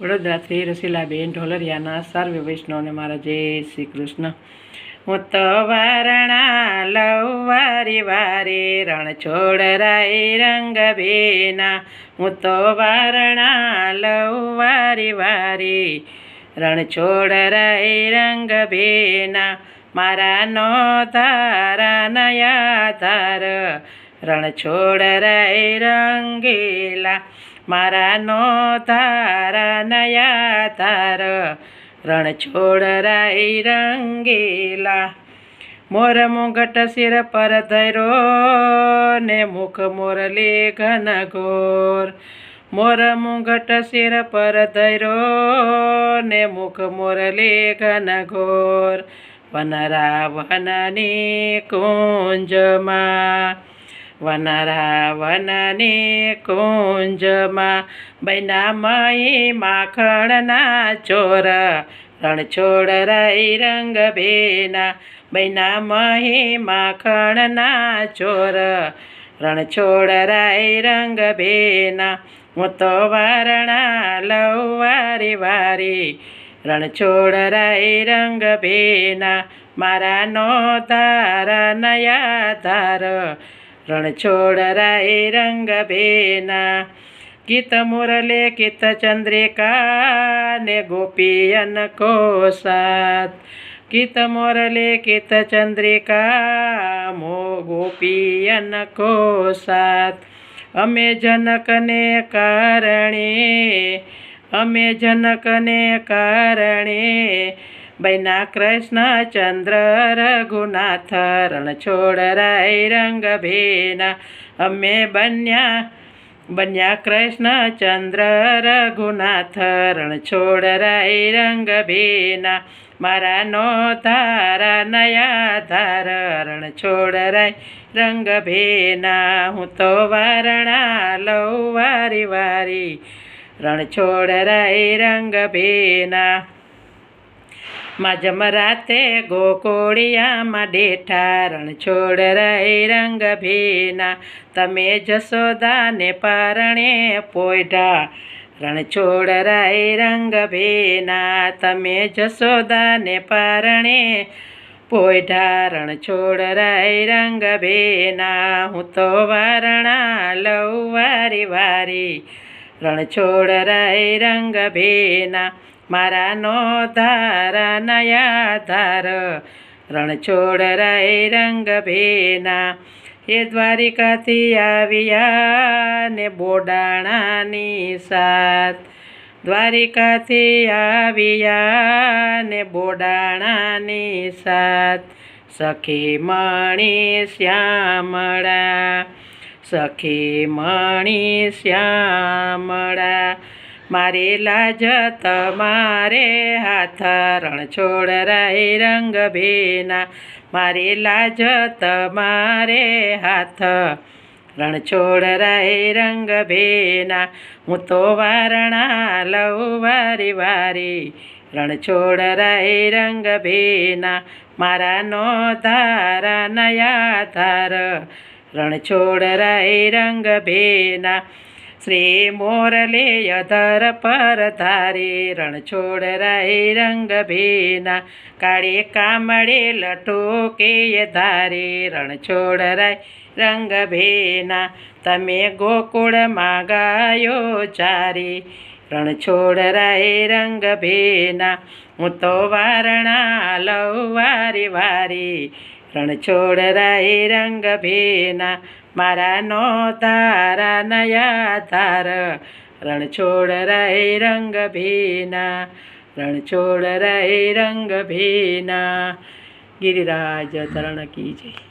વડોદરાથી રસીલાબેન ઢોલરિયાના સર્વે વૈષ્ણવને મારા જય શ્રી કૃષ્ણ. હું તો વારણા લવ વારી વારી રણ છોડ રાય રંગ ભેના હું તો વારણા લવ વારી વારી રણ છોડ રાય રંગ ભેના મારા નો તારા નયા તાર રણ છોડ રાય રંગેલા મારા નો તારા નયા તાર. રણ છોડ રાય રંગેલા મોર મુગટ શિર પર ધરો ને મુખ મોરલી ઘન ઘોર. મોર મુગટ શિર પર ધરો ને મુખ મોરલી ઘન ઘોર. વનરાવનની કુંજમાં વનરાવનની કુંજમાં બૈનામયી માખણના ચોર, રણછોડ રાઈ રંગ ભેના બૈનામયી માખણના ચોર, રણછોડ રાઈ રંગ ભેના હું તો વારણા લવ વારી વારી રણછોડ રાઈ રંગ ભેના મારા નો તારા નયા તાર રણછોડ રાય રંગ ભેના ગીત મુરલે ગીત ચંદ્રિકા ને ગોપીયન કોસાત ગીત મોરલે ગીત ચંદ્રિકા મો ગોપીયન કોસાત અમે જનકને કારણે અમે જનકને કારણે બૈના કૃષ્ણ ચંદ્ર રઘુનાથ રણછોડ રાય રંગ ભેના અમે બન્યા બન્યા કૃષ્ણ ચંદ્ર રઘુનાથ રણછોડ રાય રંગ ભેના મારા નો તારા નયા ધાર રણછોડ રાય રંગ ભેના હું તો વારણા લવ વારી વારી રણછોડ રાય રંગ ભેના માં જમરાતે ગોકોળિયામાં ડેઠા રણછોડ રહે રંગ ભીના. તમે જશોદાને પારણે પોઈઢા રણછોડ રહે રંગ ભીના. તમે જશોદાને પારણે પોઈઢા રણછોડ રહે રંગ ભીના. હું તો વારણા લઉં વારી વારી રણછોડ રહે રંગ ભીના. મારા નો ધારા નયા ધાર, રણછોડ રાય રંગ ભેના. એ દ્વારિકાથી આવ્યા ને બોડાણાની સાથ. દ્વારિકાથી આવ્યા ને બોડાણાની સાથ. સખી મણી શ્યામળા, સખી મણી શ્યામળા. મારી લાજ તમારે હાથ રણછોડ રહે રંગ ભેના. મારે લાજ તમારે હાથ રણછોડ રહે રંગ ભેના. હું તો વારણા લવ વારી વારી, રણછોડ રહે રંગ ભેના. મારા નો ધારા નયા ધાર, રણછોડ રહે રંગ ભેના. શ્રી મોરલે અધર પર ધારી રણછોડ રાય રંગ ભેના. કાળે કામળે લટો કે ધારી રણછોડ રાય રંગ ભેના. તમે ગોકુળમાં ગાયો ચારી રણછોડ રહે રંગ ભેના. હું તો વારણા લવ વારી વારી રણછોડ રાય રંગ ભેના મારા નો તારા નયા ધાર રણછોડ રાય રંગ ભીના રણછોડ રાય રંગ ભીના ગિરિરાજ તરણ કી જય